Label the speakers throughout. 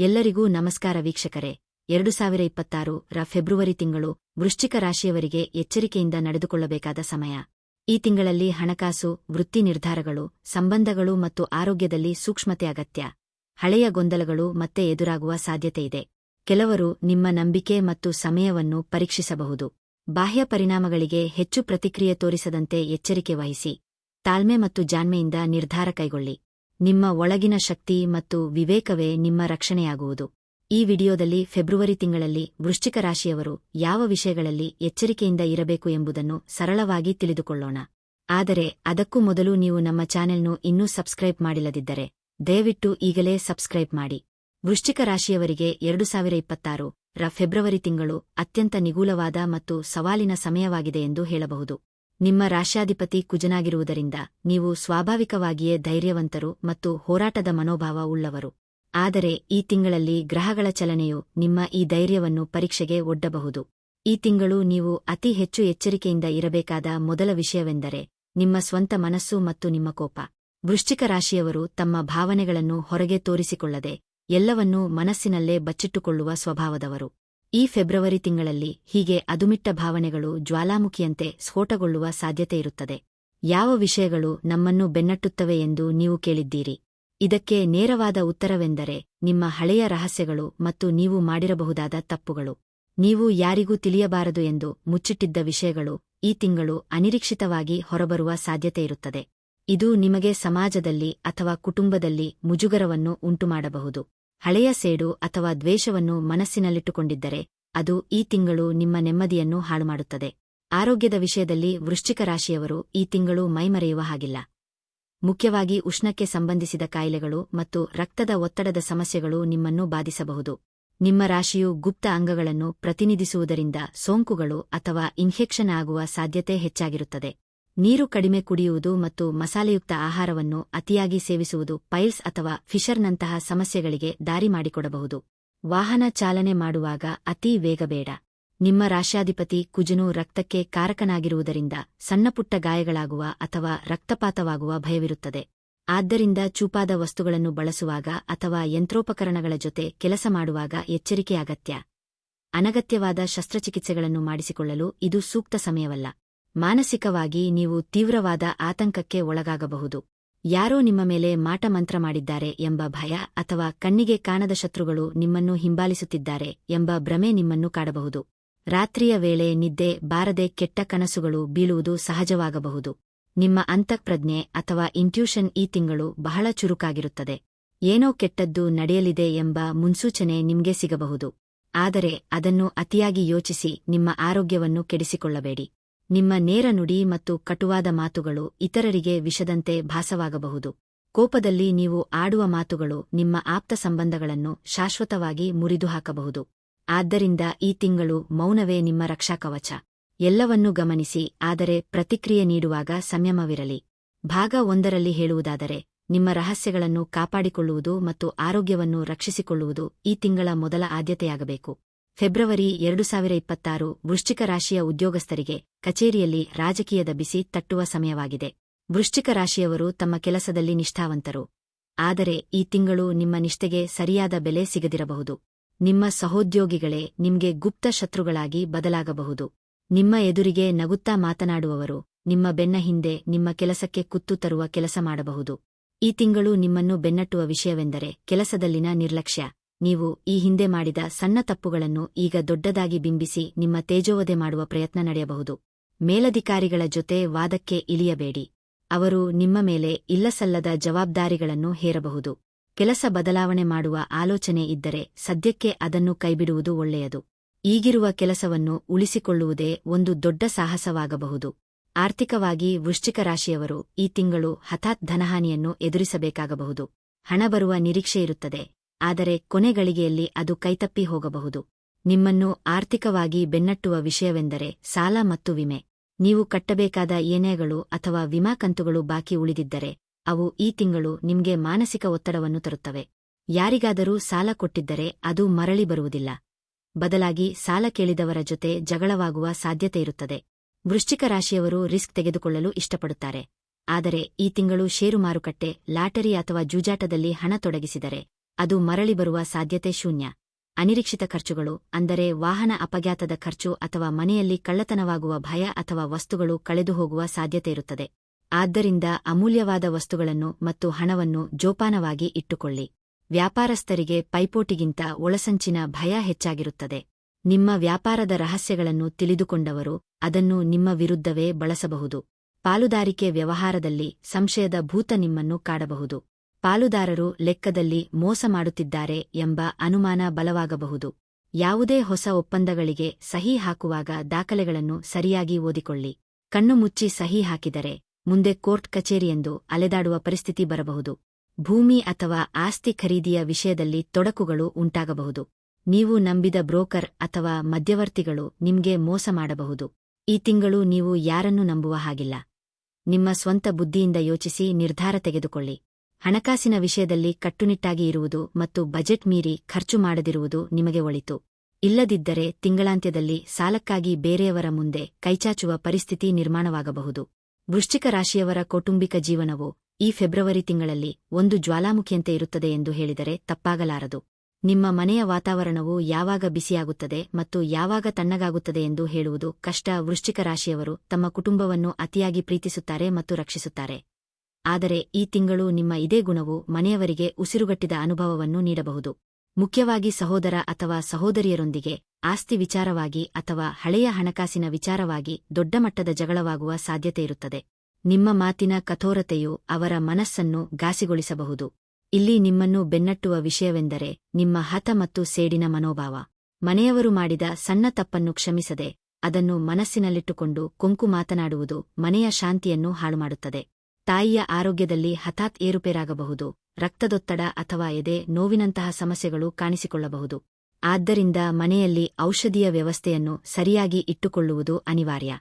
Speaker 1: ಎಲ್ಲರಿಗೂ ನಮಸ್ಕಾರ ವೀಕ್ಷಕರೇ. ಎರಡು ಸಾವಿರ ಇಪ್ಪತ್ತಾರು ರ ಫೆಬ್ರವರಿ ತಿಂಗಳು ವೃಶ್ಚಿಕ ರಾಶಿಯವರಿಗೆ ಎಚ್ಚರಿಕೆಯಿಂದ ನಡೆದುಕೊಳ್ಳಬೇಕಾದ ಸಮಯ. ಈ ತಿಂಗಳಲ್ಲಿ ಹಣಕಾಸು, ವೃತ್ತಿ ನಿರ್ಧಾರಗಳು, ಸಂಬಂಧಗಳು ಮತ್ತು ಆರೋಗ್ಯದಲ್ಲಿ ಸೂಕ್ಷ್ಮತೆ ಅಗತ್ಯ. ಹಳೆಯ ಗೊಂದಲಗಳು ಮತ್ತೆ ಎದುರಾಗುವ ಸಾಧ್ಯತೆಯಿದೆ ಕೆಲವರು ನಿಮ್ಮ ನಂಬಿಕೆ ಮತ್ತು ಸಮಯವನ್ನು ಪರೀಕ್ಷಿಸಬಹುದು. ಬಾಹ್ಯ ಪರಿಣಾಮಗಳಿಗೆ ಹೆಚ್ಚು ಪ್ರತಿಕ್ರಿಯೆ ತೋರಿಸದಂತೆ ಎಚ್ಚರಿಕೆ ವಹಿಸಿ. ತಾಳ್ಮೆ ಮತ್ತು ಜಾಣ್ಮೆಯಿಂದ ನಿರ್ಧಾರ ಕೈಗೊಳ್ಳಿ. ನಿಮ್ಮ ಒಳಗಿನ ಶಕ್ತಿ ಮತ್ತು ವಿವೇಕವೇ ನಿಮ್ಮ ರಕ್ಷಣೆಯಾಗುವುದು. ಈ ವಿಡಿಯೋದಲ್ಲಿ ಫೆಬ್ರವರಿ ತಿಂಗಳಲ್ಲಿ ವೃಶ್ಚಿಕ ರಾಶಿಯವರು ಯಾವ ವಿಷಯಗಳಲ್ಲಿ ಎಚ್ಚರಿಕೆಯಿಂದ ಇರಬೇಕು ಎಂಬುದನ್ನು ಸರಳವಾಗಿ ತಿಳಿದುಕೊಳ್ಳೋಣ. ಆದರೆ ಅದಕ್ಕೂ ಮೊದಲು ನೀವು ನಮ್ಮ ಚಾನೆಲ್ನು ಇನ್ನೂ ಸಬ್ಸ್ಕ್ರೈಬ್ ಮಾಡಿಲ್ಲದಿದ್ದರೆ ದಯವಿಟ್ಟು ಈಗಲೇ ಸಬ್ಸ್ಕ್ರೈಬ್ ಮಾಡಿ. ವೃಶ್ಚಿಕ ರಾಶಿಯವರಿಗೆ ಎರಡು ಸಾವಿರ ಇಪ್ಪತ್ತಾರು ರ ಫೆಬ್ರವರಿ ತಿಂಗಳು ಅತ್ಯಂತ ನಿಗೂಲವಾದ ಮತ್ತು ಸವಾಲಿನ ಸಮಯವಾಗಿದೆ ಎಂದು ಹೇಳಬಹುದು. ನಿಮ್ಮ ರಾಶ್ಯಾಧಿಪತಿ ಕುಜನಾಗಿರುವುದರಿಂದ ನೀವು ಸ್ವಾಭಾವಿಕವಾಗಿಯೇ ಧೈರ್ಯವಂತರು ಮತ್ತು ಹೋರಾಟದ ಮನೋಭಾವ ಉಳ್ಳವರು. ಆದರೆ ಈ ತಿಂಗಳಲ್ಲಿ ಗ್ರಹಗಳ ಚಲನೆಯು ನಿಮ್ಮ ಈ ಧೈರ್ಯವನ್ನು ಪರೀಕ್ಷೆಗೆ ಒಡ್ಡಬಹುದು. ಈ ತಿಂಗಳು ನೀವು ಅತಿ ಹೆಚ್ಚು ಎಚ್ಚರಿಕೆಯಿಂದ ಇರಬೇಕಾದ ಮೊದಲ ವಿಷಯವೆಂದರೆ ನಿಮ್ಮ ಸ್ವಂತ ಮನಸ್ಸು ಮತ್ತು ನಿಮ್ಮ ಕೋಪ. ವೃಶ್ಚಿಕ ರಾಶಿಯವರು ತಮ್ಮ ಭಾವನೆಗಳನ್ನು ಹೊರಗೆ ತೋರಿಸಿಕೊಳ್ಳದೆ ಎಲ್ಲವನ್ನೂ ಮನಸ್ಸಿನಲ್ಲೇ ಬಚ್ಚಿಟ್ಟುಕೊಳ್ಳುವ ಸ್ವಭಾವದವರು. ಈ ಫೆಬ್ರವರಿ ತಿಂಗಳಲ್ಲಿ ಹೀಗೆ ಅದುಮಿಟ್ಟ ಭಾವನೆಗಳು ಜ್ವಾಲಾಮುಖಿಯಂತೆ ಸ್ಫೋಟಗೊಳ್ಳುವ ಸಾಧ್ಯತೆಯಿರುತ್ತದೆ ಯಾವ ವಿಷಯಗಳು ನಮ್ಮನ್ನು ಬೆನ್ನಟ್ಟುತ್ತವೆ ಎಂದು ನೀವು ಕೇಳಿದ್ದೀರಿ. ಇದಕ್ಕೆ ನೇರವಾದ ಉತ್ತರವೆಂದರೆ ನಿಮ್ಮ ಹಳೆಯ ರಹಸ್ಯಗಳು ಮತ್ತು ನೀವು ಮಾಡಿರಬಹುದಾದ ತಪ್ಪುಗಳು. ನೀವು ಯಾರಿಗೂ ತಿಳಿಯಬಾರದು ಎಂದು ಮುಚ್ಚಿಟ್ಟಿದ್ದ ವಿಷಯಗಳು ಈ ತಿಂಗಳು ಅನಿರೀಕ್ಷಿತವಾಗಿ ಹೊರಬರುವ ಸಾಧ್ಯತೆಯಿರುತ್ತದೆ ಇದು ನಿಮಗೆ ಸಮಾಜದಲ್ಲಿ ಅಥವಾ ಕುಟುಂಬದಲ್ಲಿ ಮುಜುಗರವನ್ನು ಉಂಟುಮಾಡಬಹುದು. ಹಳೆಯ ಸೇಡು ಅಥವಾ ದ್ವೇಷವನ್ನು ಮನಸ್ಸಿನಲ್ಲಿಟ್ಟುಕೊಂಡಿದ್ದರೆ ಅದು ಈ ತಿಂಗಳು ನಿಮ್ಮ ನೆಮ್ಮದಿಯನ್ನು ಹಾಳುಮಾಡುತ್ತದೆ. ಆರೋಗ್ಯದ ವಿಷಯದಲ್ಲಿ ವೃಶ್ಚಿಕ ರಾಶಿಯವರು ಈ ತಿಂಗಳು ಮೈಮರೆಯುವ ಹಾಗಿಲ್ಲ. ಮುಖ್ಯವಾಗಿ ಉಷ್ಣಕ್ಕೆ ಸಂಬಂಧಿಸಿದ ಕಾಯಿಲೆಗಳು ಮತ್ತು ರಕ್ತದ ಒತ್ತಡದ ಸಮಸ್ಯೆಗಳು ನಿಮ್ಮನ್ನು ಬಾಧಿಸಬಹುದು. ನಿಮ್ಮ ರಾಶಿಯು ಗುಪ್ತ ಅಂಗಗಳನ್ನು ಪ್ರತಿನಿಧಿಸುವುದರಿಂದ ಸೋಂಕುಗಳು ಅಥವಾ ಇನ್ಫೆಕ್ಷನ್ ಆಗುವ ಸಾಧ್ಯತೆ ಹೆಚ್ಚಾಗಿರುತ್ತದೆ. ನೀರು ಕಡಿಮೆ ಕುಡಿಯುವುದು ಮತ್ತು ಮಸಾಲೆಯುಕ್ತ ಆಹಾರವನ್ನು ಅತಿಯಾಗಿ ಸೇವಿಸುವುದು ಪೈಲ್ಸ್ ಅಥವಾ ಫಿಷರ್ನಂತಹ ಸಮಸ್ಯೆಗಳಿಗೆ ದಾರಿ ಮಾಡಿಕೊಡಬಹುದು. ವಾಹನ ಚಾಲನೆ ಮಾಡುವಾಗ ಅತೀ ವೇಗ ಬೇಡ. ನಿಮ್ಮ ರಾಶ್ಯಾಧಿಪತಿ ಕುಜನು ರಕ್ತಕ್ಕೆ ಕಾರಕನಾಗಿರುವುದರಿಂದ ಸಣ್ಣಪುಟ್ಟ ಗಾಯಗಳಾಗುವ ಅಥವಾ ರಕ್ತಪಾತವಾಗುವ ಭಯವಿರುತ್ತದೆ. ಆದ್ದರಿಂದ ಚೂಪಾದ ವಸ್ತುಗಳನ್ನು ಬಳಸುವಾಗ ಅಥವಾ ಯಂತ್ರೋಪಕರಣಗಳ ಜೊತೆ ಕೆಲಸ ಮಾಡುವಾಗ ಎಚ್ಚರಿಕೆ ಅಗತ್ಯ. ಅನಗತ್ಯವಾದ ಶಸ್ತ್ರಚಿಕಿತ್ಸೆಗಳನ್ನು ಮಾಡಿಸಿಕೊಳ್ಳಲು ಇದು ಸೂಕ್ತ ಸಮಯವಲ್ಲ. ಮಾನಸಿಕವಾಗಿ ನೀವು ತೀವ್ರವಾದ ಆತಂಕಕ್ಕೆ ಒಳಗಾಗಬಹುದು. ಯಾರೋ ನಿಮ್ಮ ಮೇಲೆ ಮಾಟಮಂತ್ರ ಮಾಡಿದ್ದಾರೆ ಎಂಬ ಭಯ ಅಥವಾ ಕಣ್ಣಿಗೆ ಕಾಣದ ಶತ್ರುಗಳು ನಿಮ್ಮನ್ನು ಹಿಂಬಾಲಿಸುತ್ತಿದ್ದಾರೆ ಎಂಬ ಭ್ರಮೆ ನಿಮ್ಮನ್ನು ಕಾಡಬಹುದು. ರಾತ್ರಿಯ ವೇಳೆ ನಿದ್ದೆ ಬಾರದೆ ಕೆಟ್ಟ ಕನಸುಗಳು ಬೀಳುವುದು ಸಹಜವಾಗಬಹುದು. ನಿಮ್ಮ ಅಂತಃಪ್ರಜ್ಞೆ ಅಥವಾ ಇಂಟ್ಯೂಷನ್ ಈ ತಿಂಗಳು ಬಹಳ ಚುರುಕಾಗಿರುತ್ತದೆ. ಏನೋ ಕೆಟ್ಟದ್ದು ನಡೆಯಲಿದೆ ಎಂಬ ಮುನ್ಸೂಚನೆ ನಿಮ್ಗೆ ಸಿಗಬಹುದು. ಆದರೆ ಅದನ್ನು ಅತಿಯಾಗಿ ಯೋಚಿಸಿ ನಿಮ್ಮ ಆರೋಗ್ಯವನ್ನು ಕೆಡಿಸಿಕೊಳ್ಳಬೇಡಿ. ನಿಮ್ಮ ನೇರ ನುಡಿ ಮತ್ತು ಕಟುವಾದ ಮಾತುಗಳು ಇತರರಿಗೆ ವಿಷದಂತೆ ಭಾಸವಾಗಬಹುದು. ಕೋಪದಲ್ಲಿ ನೀವು ಆಡುವ ಮಾತುಗಳು ನಿಮ್ಮ ಆಪ್ತ ಸಂಬಂಧಗಳನ್ನು ಶಾಶ್ವತವಾಗಿ ಮುರಿದು ಹಾಕಬಹುದು ಆದ್ದರಿಂದ ಈ ತಿಂಗಳು ಮೌನವೇ ನಿಮ್ಮ ರಕ್ಷಾಕವಚ. ಎಲ್ಲವನ್ನೂ ಗಮನಿಸಿ, ಆದರೆ ಪ್ರತಿಕ್ರಿಯೆ ನೀಡುವಾಗ ಸಂಯಮವಿರಲಿ. ಭಾಗ ಒಂದರಲ್ಲಿ ಹೇಳುವುದಾದರೆ, ನಿಮ್ಮ ರಹಸ್ಯಗಳನ್ನು ಕಾಪಾಡಿಕೊಳ್ಳುವುದು ಮತ್ತು ಆರೋಗ್ಯವನ್ನು ರಕ್ಷಿಸಿಕೊಳ್ಳುವುದು ಈ ತಿಂಗಳ ಮೊದಲ ಆದ್ಯತೆಯಾಗಬೇಕು. ಫೆಬ್ರವರಿ ಎರಡು ಸಾವಿರ ಇಪ್ಪತ್ತಾರು ವೃಶ್ಚಿಕ ರಾಶಿಯ ಉದ್ಯೋಗಸ್ಥರಿಗೆ ಕಚೇರಿಯಲ್ಲಿ ರಾಜಕೀಯದ ಬಿಸಿ ತಟ್ಟುವ ಸಮಯವಾಗಿದೆ. ವೃಶ್ಚಿಕ ರಾಶಿಯವರು ತಮ್ಮ ಕೆಲಸದಲ್ಲಿ ನಿಷ್ಠಾವಂತರು. ಆದರೆ ಈ ತಿಂಗಳು ನಿಮ್ಮ ನಿಷ್ಠೆಗೆ ಸರಿಯಾದ ಬೆಲೆ ಸಿಗದಿರಬಹುದು. ನಿಮ್ಮ ಸಹೋದ್ಯೋಗಿಗಳೇ ನಿಮ್ಗೆ ಗುಪ್ತ ಶತ್ರುಗಳಾಗಿ ಬದಲಾಗಬಹುದು. ನಿಮ್ಮ ಎದುರಿಗೆ ನಗುತ್ತಾ ಮಾತನಾಡುವವರು ನಿಮ್ಮ ಬೆನ್ನ ಹಿಂದೆ ನಿಮ್ಮ ಕೆಲಸಕ್ಕೆ ಕುತ್ತು ತರುವ ಕೆಲಸ ಮಾಡಬಹುದು. ಈ ತಿಂಗಳು ನಿಮ್ಮನ್ನು ಬೆನ್ನಟ್ಟುವ ವಿಷಯವೆಂದರೆ ಕೆಲಸದಲ್ಲಿನ ನಿರ್ಲಕ್ಷ್ಯ. ನೀವು ಈ ಹಿಂದೆ ಮಾಡಿದ ಸಣ್ಣ ತಪ್ಪುಗಳನ್ನು ಈಗ ದೊಡ್ಡದಾಗಿ ಬಿಂಬಿಸಿ ನಿಮ್ಮ ತೇಜೋವಧೆ ಮಾಡುವ ಪ್ರಯತ್ನ ನಡೆಯಬಹುದು. ಮೇಲಧಿಕಾರಿಗಳ ಜೊತೆ ವಾದಕ್ಕೆ ಇಳಿಯಬೇಡಿ. ಅವರು ನಿಮ್ಮ ಮೇಲೆ ಇಲ್ಲಸಲ್ಲದ ಜವಾಬ್ದಾರಿಗಳನ್ನು ಹೇರಬಹುದು. ಕೆಲಸ ಬದಲಾವಣೆ ಮಾಡುವ ಆಲೋಚನೆ ಇದ್ದರೆ ಸದ್ಯಕ್ಕೆ ಅದನ್ನು ಕೈಬಿಡುವುದು ಒಳ್ಳೆಯದು. ಈಗಿರುವ ಕೆಲಸವನ್ನು ಉಳಿಸಿಕೊಳ್ಳುವುದೇ ಒಂದು ದೊಡ್ಡ ಸಾಹಸವಾಗಬಹುದು. ಆರ್ಥಿಕವಾಗಿ ವೃಶ್ಚಿಕ ರಾಶಿಯವರು ಈ ತಿಂಗಳು ಹಠಾತ್ ಧನಹಾನಿಯನ್ನು ಎದುರಿಸಬೇಕಾಗಬಹುದು. ಹಣ ಬರುವ ನಿರೀಕ್ಷೆಯಿರುತ್ತದೆ ಆದರೆ ಕೊನೆಗಳಿಗೆಯಲ್ಲಿ ಅದು ಕೈತಪ್ಪಿ ಹೋಗಬಹುದು. ನಿಮ್ಮನ್ನು ಆರ್ಥಿಕವಾಗಿ ಬೆನ್ನಟ್ಟುವ ವಿಷಯವೆಂದರೆ ಸಾಲ ಮತ್ತು ವಿಮೆ. ನೀವು ಕಟ್ಟಬೇಕಾದ ಏನೇಗಳು ಅಥವಾ ವಿಮಾ ಕಂತುಗಳು ಬಾಕಿ ಉಳಿದಿದ್ದರೆ, ಅವು ಈ ತಿಂಗಳು ನಿಮ್ಗೆ ಮಾನಸಿಕ ಒತ್ತಡವನ್ನು ತರುತ್ತವೆ. ಯಾರಿಗಾದರೂ ಸಾಲ ಕೊಟ್ಟಿದ್ದರೆ ಅದು ಮರಳಿ ಬರುವುದಿಲ್ಲ. ಬದಲಾಗಿ ಸಾಲ ಕೇಳಿದವರ ಜೊತೆ ಜಗಳವಾಗುವ ಸಾಧ್ಯತೆಯಿರುತ್ತದೆ ವೃಶ್ಚಿಕ ರಾಶಿಯವರು ರಿಸ್ಕ್ ತೆಗೆದುಕೊಳ್ಳಲು ಇಷ್ಟಪಡುತ್ತಾರೆ. ಆದರೆ ಈ ತಿಂಗಳು ಷೇರು ಮಾರುಕಟ್ಟೆ, ಲಾಟರಿ ಅಥವಾ ಜೂಜಾಟದಲ್ಲಿ ಹಣ ತೊಡಗಿಸಿದರೆ ಅದು ಮರಳಿ ಬರುವ ಸಾಧ್ಯತೆ ಶೂನ್ಯ. ಅನಿರೀಕ್ಷಿತ ಖರ್ಚುಗಳು, ಅಂದರೆ ವಾಹನ ಅಪಘಾತದ ಖರ್ಚು ಅಥವಾ ಮನೆಯಲ್ಲಿ ಕಳ್ಳತನವಾಗುವ ಭಯ ಅಥವಾ ವಸ್ತುಗಳು ಕಳೆದುಹೋಗುವ ಸಾಧ್ಯತೆಯಿರುತ್ತದೆ ಆದ್ದರಿಂದ ಅಮೂಲ್ಯವಾದ ವಸ್ತುಗಳನ್ನು ಮತ್ತು ಹಣವನ್ನು ಜೋಪಾನವಾಗಿ ಇಟ್ಟುಕೊಳ್ಳಿ. ವ್ಯಾಪಾರಸ್ಥರಿಗೆ ಪೈಪೋಟಿಗಿಂತ ಒಳಸಂಚಿನ ಭಯ ಹೆಚ್ಚಾಗಿರುತ್ತದೆ. ನಿಮ್ಮ ವ್ಯಾಪಾರದ ರಹಸ್ಯಗಳನ್ನು ತಿಳಿದುಕೊಂಡವರು ಅದನ್ನು ನಿಮ್ಮ ವಿರುದ್ಧವೇ ಬಳಸಬಹುದು. ಪಾಲುದಾರಿಕೆ ವ್ಯವಹಾರದಲ್ಲಿ ಸಂಶಯದ ಭೂತ ನಿಮ್ಮನ್ನು ಕಾಡಬಹುದು. ಪಾಲುದಾರರು ಲೆಕ್ಕದಲ್ಲಿ ಮೋಸ ಮಾಡುತ್ತಿದ್ದಾರೆ ಎಂಬ ಅನುಮಾನ ಬಲವಾಗಬಹುದು. ಯಾವುದೇ ಹೊಸ ಒಪ್ಪಂದಗಳಿಗೆ ಸಹಿ ಹಾಕುವಾಗ ದಾಖಲೆಗಳನ್ನು ಸರಿಯಾಗಿ ಓದಿಕೊಳ್ಳಿ. ಕಣ್ಣು ಮುಚ್ಚಿ ಸಹಿ ಹಾಕಿದರೆ ಮುಂದೆ ಕೋರ್ಟ್ ಕಚೇರಿಯೆಂದು ಅಲೆದಾಡುವ ಪರಿಸ್ಥಿತಿ ಬರಬಹುದು. ಭೂಮಿ ಅಥವಾ ಆಸ್ತಿ ಖರೀದಿಯ ವಿಷಯದಲ್ಲಿ ತೊಡಕುಗಳು ಉಂಟಾಗಬಹುದು. ನೀವು ನಂಬಿದ ಬ್ರೋಕರ್ ಅಥವಾ ಮಧ್ಯವರ್ತಿಗಳು ನಿಮ್ಗೆ ಮೋಸ ಮಾಡಬಹುದು. ಈ ತಿಂಗಳು ನೀವು ಯಾರನ್ನು ನಂಬುವ ಹಾಗಿಲ್ಲ. ನಿಮ್ಮ ಸ್ವಂತ ಬುದ್ಧಿಯಿಂದ ಯೋಚಿಸಿ ನಿರ್ಧಾರ ತೆಗೆದುಕೊಳ್ಳಿ. ಹಣಕಾಸಿನ ವಿಷಯದಲ್ಲಿ ಕಟ್ಟುನಿಟ್ಟಾಗಿ ಇರುವುದು ಮತ್ತು ಬಜೆಟ್ ಮೀರಿ ಖರ್ಚು ಮಾಡದಿರುವುದು ನಿಮಗೆ ಒಳಿತು. ಇಲ್ಲದಿದ್ದರೆ ತಿಂಗಳಾಂತ್ಯದಲ್ಲಿ ಸಾಲಕ್ಕಾಗಿ ಬೇರೆಯವರ ಮುಂದೆ ಕೈಚಾಚುವ ಪರಿಸ್ಥಿತಿ ನಿರ್ಮಾಣವಾಗಬಹುದು. ವೃಶ್ಚಿಕ ರಾಶಿಯವರ ಕೌಟುಂಬಿಕ ಜೀವನವು ಈ ಫೆಬ್ರವರಿ ತಿಂಗಳಲ್ಲಿ ಒಂದು ಜ್ವಾಲಾಮುಖಿಯಂತೆ ಇರುತ್ತದೆ ಎಂದು ಹೇಳಿದರೆ ತಪ್ಪಾಗಲಾರದು. ನಿಮ್ಮ ಮನೆಯ ವಾತಾವರಣವು ಯಾವಾಗ ಬಿಸಿಯಾಗುತ್ತದೆ ಮತ್ತು ಯಾವಾಗ ತಣ್ಣಗಾಗುತ್ತದೆ ಎಂದು ಹೇಳುವುದು ಕಷ್ಟ ವೃಶ್ಚಿಕ ರಾಶಿಯವರು ತಮ್ಮ ಕುಟುಂಬವನ್ನು ಅತಿಯಾಗಿ ಪ್ರೀತಿಸುತ್ತಾರೆ ಮತ್ತು ರಕ್ಷಿಸುತ್ತಾರೆ. ಆದರೆ ಈ ತಿಂಗಳು ನಿಮ್ಮ ಇದೇ ಗುಣವು ಮನೆಯವರಿಗೆ ಉಸಿರುಗಟ್ಟಿದ ಅನುಭವವನ್ನು ನೀಡಬಹುದು. ಮುಖ್ಯವಾಗಿ ಸಹೋದರ ಅಥವಾ ಸಹೋದರಿಯರೊಂದಿಗೆ ಆಸ್ತಿ ವಿಚಾರವಾಗಿ ಅಥವಾ ಹಳೆಯ ಹಣಕಾಸಿನ ವಿಚಾರವಾಗಿ ದೊಡ್ಡ ಮಟ್ಟದ ಜಗಳವಾಗುವ ಸಾಧ್ಯತೆಯಿರುತ್ತದೆ ನಿಮ್ಮ ಮಾತಿನ ಕಠೋರತೆಯು ಅವರ ಮನಸ್ಸನ್ನು ಘಾಸಿಗೊಳಿಸಬಹುದು. ಇಲ್ಲಿ ನಿಮ್ಮನ್ನು ಬೆನ್ನಟ್ಟುವ ವಿಷಯವೆಂದರೆ ನಿಮ್ಮ ಹತ ಮತ್ತು ಸೇಡಿನ ಮನೋಭಾವ. ಮನೆಯವರು ಮಾಡಿದ ಸಣ್ಣ ತಪ್ಪನ್ನು ಕ್ಷಮಿಸದೆ ಅದನ್ನು ಮನಸ್ಸಿನಲ್ಲಿಟ್ಟುಕೊಂಡು ಕೊಂಕು ಮಾತನಾಡುವುದು ಮನೆಯ ಶಾಂತಿಯನ್ನು ಹಾಳುಮಾಡುತ್ತದೆ. ತಾಯಿಯ ಆರೋಗ್ಯದಲ್ಲಿ ಹಠಾತ್ ಏರುಪೇರಾಗಬಹುದು, ರಕ್ತದೊತ್ತಡ ಅಥವಾ ಎದೆ ನೋವಿನಂತಹ ಸಮಸ್ಯೆಗಳು ಕಾಣಿಸಿಕೊಳ್ಳಬಹುದು. ಆದ್ದರಿಂದ ಮನೆಯಲ್ಲಿ ಔಷಧಿಯ ವ್ಯವಸ್ಥೆಯನ್ನು ಸರಿಯಾಗಿ ಇಟ್ಟುಕೊಳ್ಳುವುದು ಅನಿವಾರ್ಯ.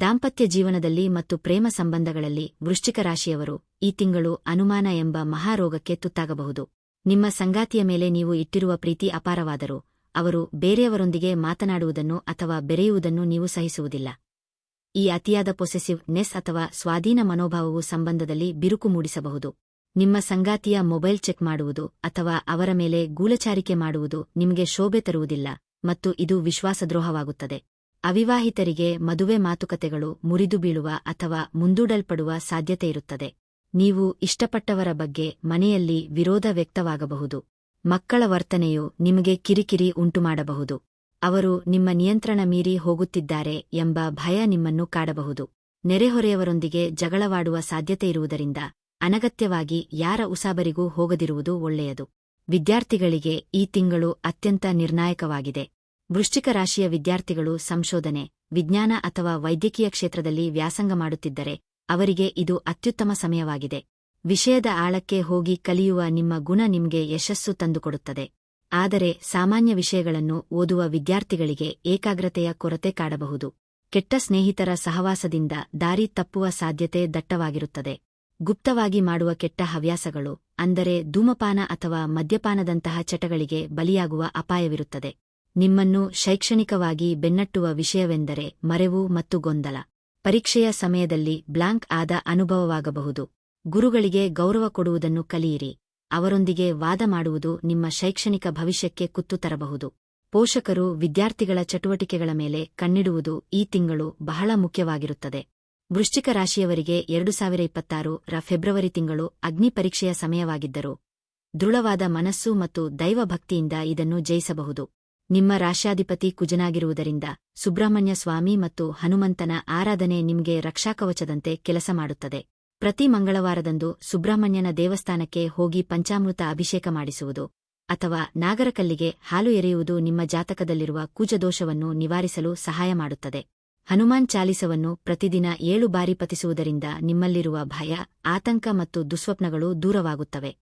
Speaker 1: ದಾಂಪತ್ಯ ಜೀವನದಲ್ಲಿ ಮತ್ತು ಪ್ರೇಮ ಸಂಬಂಧಗಳಲ್ಲಿ ವೃಶ್ಚಿಕ ರಾಶಿಯವರು ಈ ತಿಂಗಳು ಅನುಮಾನ ಎಂಬ ಮಹಾರೋಗಕ್ಕೆ ತುತ್ತಾಗಬಹುದು. ನಿಮ್ಮ ಸಂಗಾತಿಯ ಮೇಲೆ ನೀವು ಇಟ್ಟಿರುವ ಪ್ರೀತಿ ಅಪಾರವಾದರೂ ಅವರು ಬೇರೆಯವರೊಂದಿಗೆ ಮಾತನಾಡುವುದನ್ನು ಅಥವಾ ಬೆರೆಯುವುದನ್ನು ನೀವು ಸಹಿಸುವುದಿಲ್ಲ. ಈ ಅತಿಯಾದ ಪೊಸೆಸಿವ್ ನೆಸ್ ಅಥವಾ ಸ್ವಾಧೀನ ಮನೋಭಾವವು ಸಂಬಂಧದಲ್ಲಿ ಬಿರುಕು ಮೂಡಿಸಬಹುದು. ನಿಮ್ಮ ಸಂಗಾತಿಯ ಮೊಬೈಲ್ ಚೆಕ್ ಮಾಡುವುದು ಅಥವಾ ಅವರ ಮೇಲೆ ಗೂಲಚಾರಿಕೆ ಮಾಡುವುದು ನಿಮಗೆ ಶೋಭೆ ತರುವುದಿಲ್ಲ ಮತ್ತು ಇದು ವಿಶ್ವಾಸದ್ರೋಹವಾಗುತ್ತದೆ. ಅವಿವಾಹಿತರಿಗೆ ಮದುವೆ ಮಾತುಕತೆಗಳು ಮುರಿದು ಬೀಳುವ ಅಥವಾ ಮುಂದೂಡಲ್ಪಡುವ ಸಾಧ್ಯತೆಯಿರುತ್ತದೆ ನೀವು ಇಷ್ಟಪಟ್ಟವರ ಬಗ್ಗೆ ಮನೆಯಲ್ಲಿ ವಿರೋಧ ವ್ಯಕ್ತವಾಗಬಹುದು. ಮಕ್ಕಳ ವರ್ತನೆಯು ನಿಮಗೆ ಕಿರಿಕಿರಿ ಉಂಟುಮಾಡಬಹುದು. ಅವರು ನಿಮ್ಮ ನಿಯಂತ್ರಣ ಮೀರಿ ಹೋಗುತ್ತಿದ್ದಾರೆ ಎಂಬ ಭಯ ನಿಮ್ಮನ್ನು ಕಾಡಬಹುದು. ನೆರೆಹೊರೆಯವರೊಂದಿಗೆ ಜಗಳವಾಡುವ ಸಾಧ್ಯತೆಯಿರುವುದರಿಂದ ಅನಗತ್ಯವಾಗಿ ಯಾರ ಉಸಾಬರಿಗೂ ಹೋಗದಿರುವುದು ಒಳ್ಳೆಯದು. ವಿದ್ಯಾರ್ಥಿಗಳಿಗೆ ಈ ತಿಂಗಳು ಅತ್ಯಂತ ನಿರ್ಣಾಯಕವಾಗಿದೆ. ವೃಶ್ಚಿಕ ರಾಶಿಯ ವಿದ್ಯಾರ್ಥಿಗಳು ಸಂಶೋಧನೆ, ವಿಜ್ಞಾನ ಅಥವಾ ವೈದ್ಯಕೀಯ ಕ್ಷೇತ್ರದಲ್ಲಿ ವ್ಯಾಸಂಗ ಮಾಡುತ್ತಿದ್ದರೆ ಅವರಿಗೆ ಇದು ಅತ್ಯುತ್ತಮ ಸಮಯವಾಗಿದೆ. ವಿಷಯದ ಆಳಕ್ಕೆ ಹೋಗಿ ಕಲಿಯುವ ನಿಮ್ಮ ಗುಣ ನಿಮಗೆ ಯಶಸ್ಸು ತಂದುಕೊಡುತ್ತದೆ. ಆದರೆ ಸಾಮಾನ್ಯ ವಿಷಯಗಳನ್ನು ಓದುವ ವಿದ್ಯಾರ್ಥಿಗಳಿಗೆ ಏಕಾಗ್ರತೆಯ ಕೊರತೆ ಕಾಡಬಹುದು. ಕೆಟ್ಟ ಸ್ನೇಹಿತರ ಸಹವಾಸದಿಂದ ದಾರಿ ತಪ್ಪುವ ಸಾಧ್ಯತೆ ದಟ್ಟವಾಗಿರುತ್ತದೆ. ಗುಪ್ತವಾಗಿ ಮಾಡುವ ಕೆಟ್ಟ ಹವ್ಯಾಸಗಳು, ಅಂದರೆ ಧೂಮಪಾನ ಅಥವಾ ಮದ್ಯಪಾನದಂತಹ ಚಟಗಳಿಗೆ ಬಲಿಯಾಗುವ ಅಪಾಯವಿರುತ್ತದೆ. ನಿಮ್ಮನ್ನು ಶೈಕ್ಷಣಿಕವಾಗಿ ಬೆನ್ನಟ್ಟುವ ವಿಷಯವೆಂದರೆ ಮರೆವು ಮತ್ತು ಗೊಂದಲ. ಪರೀಕ್ಷೆಯ ಸಮಯದಲ್ಲಿ ಬ್ಲಾಂಕ್ ಆದ ಅನುಭವವಾಗಬಹುದು. ಗುರುಗಳಿಗೆ ಗೌರವ ಕೊಡುವುದನ್ನು ಕಲಿಯಿರಿ. ಅವರೊಂದಿಗೆ ವಾದ ಮಾಡುವುದು ನಿಮ್ಮ ಶೈಕ್ಷಣಿಕ ಭವಿಷ್ಯಕ್ಕೆ ಕುತ್ತು ತರಬಹುದು. ಪೋಷಕರು ವಿದ್ಯಾರ್ಥಿಗಳ ಚಟುವಟಿಕೆಗಳ ಮೇಲೆ ಕಣ್ಣಿಡುವುದು ಈ ತಿಂಗಳು ಬಹಳ ಮುಖ್ಯವಾಗಿರುತ್ತದೆ. ವೃಶ್ಚಿಕ ರಾಶಿಯವರಿಗೆ ಎರಡು ಸಾವಿರ ಇಪ್ಪತ್ತಾರು ರ ಫೆಬ್ರವರಿ ತಿಂಗಳು ಅಗ್ನಿ ಪರೀಕ್ಷೆಯ ಸಮಯವಾಗಿದ್ದರು ದೃಢವಾದ ಮನಸ್ಸು ಮತ್ತು ದೈವಭಕ್ತಿಯಿಂದ ಇದನ್ನು ಜಯಿಸಬಹುದು. ನಿಮ್ಮ ರಾಶ್ಯಾಧಿಪತಿ ಕುಜನಾಗಿರುವುದರಿಂದ ಸುಬ್ರಹ್ಮಣ್ಯ ಸ್ವಾಮಿ ಮತ್ತು ಹನುಮಂತನ ಆರಾಧನೆ ನಿಮಗೆ ರಕ್ಷಾಕವಚದಂತೆ ಕೆಲಸ ಮಾಡುತ್ತದೆ. ಪ್ರತಿ ಮಂಗಳವಾರದಂದು ಸುಬ್ರಹ್ಮಣ್ಯನ ದೇವಸ್ಥಾನಕ್ಕೆ ಹೋಗಿ ಪಂಚಾಮೃತ ಅಭಿಷೇಕ ಮಾಡಿಸುವುದು ಅಥವಾ ನಾಗರಕಲ್ಲಿಗೆ ಹಾಲು ಎರೆಯುವುದು ನಿಮ್ಮ ಜಾತಕದಲ್ಲಿರುವ ಕೂಜದೋಷವನ್ನು ನಿವಾರಿಸಲು ಸಹಾಯ ಮಾಡುತ್ತದೆ. ಹನುಮಾನ್ ಚಾಲಿಸವನ್ನು ಪ್ರತಿದಿನ ಏಳು ಬಾರಿ ಪತಿಸುವುದರಿಂದ ನಿಮ್ಮಲ್ಲಿರುವ ಭಯ, ಆತಂಕ ಮತ್ತು ದುಸ್ವಪ್ನಗಳು ದೂರವಾಗುತ್ತವೆ.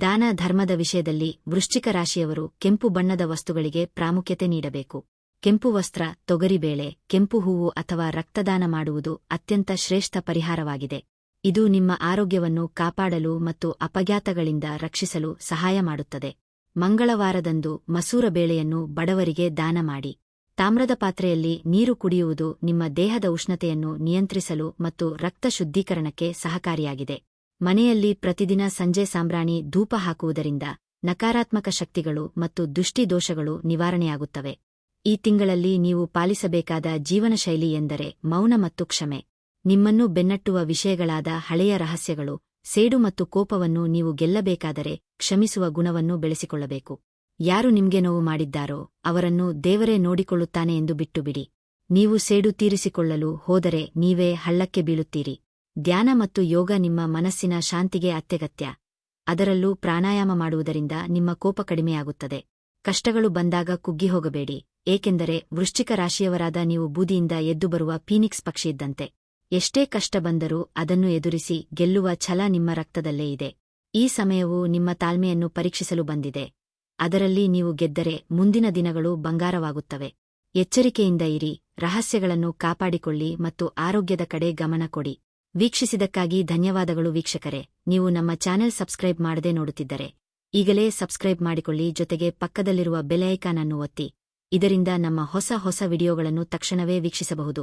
Speaker 1: ದಾನ ಧರ್ಮದ ವಿಷಯದಲ್ಲಿ ವೃಶ್ಚಿಕ ರಾಶಿಯವರು ಕೆಂಪು ಬಣ್ಣದ ವಸ್ತುಗಳಿಗೆ ಪ್ರಾಮುಖ್ಯತೆ ನೀಡಬೇಕು. ಕೆಂಪು ವಸ್ತ್ರ, ತೊಗರಿಬೇಳೆ, ಕೆಂಪು ಹೂವು ಅಥವಾ ರಕ್ತದಾನ ಮಾಡುವುದು ಅತ್ಯಂತ ಶ್ರೇಷ್ಠ ಪರಿಹಾರವಾಗಿದೆ. ಇದು ನಿಮ್ಮ ಆರೋಗ್ಯವನ್ನು ಕಾಪಾಡಲು ಮತ್ತು ಅಪಘಾತಗಳಿಂದ ರಕ್ಷಿಸಲು ಸಹಾಯ ಮಾಡುತ್ತದೆ. ಮಂಗಳವಾರದಂದು ಮಸೂರ ಬೇಳೆಯನ್ನು ಬಡವರಿಗೆ ದಾನ ಮಾಡಿ. ತಾಮ್ರದ ಪಾತ್ರೆಯಲ್ಲಿ ನೀರು ಕುಡಿಯುವುದು ನಿಮ್ಮ ದೇಹದ ಉಷ್ಣತೆಯನ್ನು ನಿಯಂತ್ರಿಸಲು ಮತ್ತು ರಕ್ತ ಶುದ್ಧೀಕರಣಕ್ಕೆ ಸಹಕಾರಿಯಾಗಿದೆ. ಮನೆಯಲ್ಲಿ ಪ್ರತಿದಿನ ಸಂಜೆ ಸಾಂಬ್ರಾಣಿ ಧೂಪ ಹಾಕುವುದರಿಂದ ನಕಾರಾತ್ಮಕ ಶಕ್ತಿಗಳು ಮತ್ತು ದುಷ್ಟಿದೋಷಗಳು ನಿವಾರಣೆಯಾಗುತ್ತವೆ. ಈ ತಿಂಗಳಲ್ಲಿ ನೀವು ಪಾಲಿಸಬೇಕಾದ ಜೀವನಶೈಲಿ ಎಂದರೆ ಮೌನ ಮತ್ತು ಕ್ಷಮೆ. ನಿಮ್ಮನ್ನು ಬೆನ್ನಟ್ಟುವ ವಿಷಯಗಳಾದ ಹಳೆಯ ರಹಸ್ಯಗಳು, ಸೇಡು ಮತ್ತು ಕೋಪವನ್ನು ನೀವು ಗೆಲ್ಲಬೇಕಾದರೆ ಕ್ಷಮಿಸುವ ಗುಣವನ್ನು ಬೆಳೆಸಿಕೊಳ್ಳಬೇಕು. ಯಾರು ನಿಮ್ಗೆ ನೋವು ಮಾಡಿದ್ದಾರೋ ಅವರನ್ನು ದೇವರೇ ನೋಡಿಕೊಳ್ಳುತ್ತಾನೆ ಎಂದು ಬಿಟ್ಟುಬಿಡಿ. ನೀವು ಸೇಡು ತೀರಿಸಿಕೊಳ್ಳಲು ಹೋದರೆ ನೀವೇ ಹಳ್ಳಕ್ಕೆ ಬೀಳುತ್ತೀರಿ. ಧ್ಯಾನ ಮತ್ತು ಯೋಗ ನಿಮ್ಮ ಮನಸ್ಸಿನ ಶಾಂತಿಗೆ ಅತ್ಯಗತ್ಯ. ಅದರಲ್ಲೂ ಪ್ರಾಣಾಯಾಮ ಮಾಡುವುದರಿಂದ ನಿಮ್ಮ ಕೋಪ ಕಡಿಮೆಯಾಗುತ್ತದೆ. ಕಷ್ಟಗಳು ಬಂದಾಗ ಕುಗ್ಗಿ ಹೋಗಬೇಡಿ, ಏಕೆಂದರೆ ವೃಶ್ಚಿಕ ರಾಶಿಯವರಾದ ನೀವು ಬೂದಿಯಿಂದ ಎದ್ದು ಬರುವ ಫೀನಿಕ್ಸ್ ಪಕ್ಷಿಯಿದ್ದಂತೆ ಎಷ್ಟೇ ಕಷ್ಟ ಬಂದರೂ ಅದನ್ನು ಎದುರಿಸಿ ಗೆಲ್ಲುವ ಛಲ ನಿಮ್ಮ ರಕ್ತದಲ್ಲೇ ಇದೆ. ಈ ಸಮಯವು ನಿಮ್ಮ ತಾಳ್ಮೆಯನ್ನು ಪರೀಕ್ಷಿಸಲು ಬಂದಿದೆ. ಅದರಲ್ಲಿ ನೀವು ಗೆದ್ದರೆ ಮುಂದಿನ ದಿನಗಳು ಬಂಗಾರವಾಗುತ್ತವೆ. ಎಚ್ಚರಿಕೆಯಿಂದ ಇರಿ, ರಹಸ್ಯಗಳನ್ನು ಕಾಪಾಡಿಕೊಳ್ಳಿ ಮತ್ತು ಆರೋಗ್ಯದ ಕಡೆ ಗಮನ ಕೊಡಿ. ವೀಕ್ಷಿಸಿದಕ್ಕಾಗಿ ಧನ್ಯವಾದಗಳು ವೀಕ್ಷಕರೇ. ನೀವು ನಮ್ಮ ಚಾನೆಲ್ ಸಬ್ಸ್ಕ್ರೈಬ್ ಮಾಡದೆ ನೋಡುತ್ತಿದ್ದರೆ ಈಗಲೇ ಸಬ್ಸ್ಕ್ರೈಬ್ ಮಾಡಿಕೊಳ್ಳಿ ಜೊತೆಗೆ ಪಕ್ಕದಲ್ಲಿರುವ ಬೆಲ್ ಐಕಾನ್ ಅನ್ನು ಒತ್ತಿ. ಇದರಿಂದ ನಮ್ಮ ಹೊಸ ಹೊಸ ವಿಡಿಯೋಗಳನ್ನು ತಕ್ಷಣವೇ ವೀಕ್ಷಿಸಬಹುದು.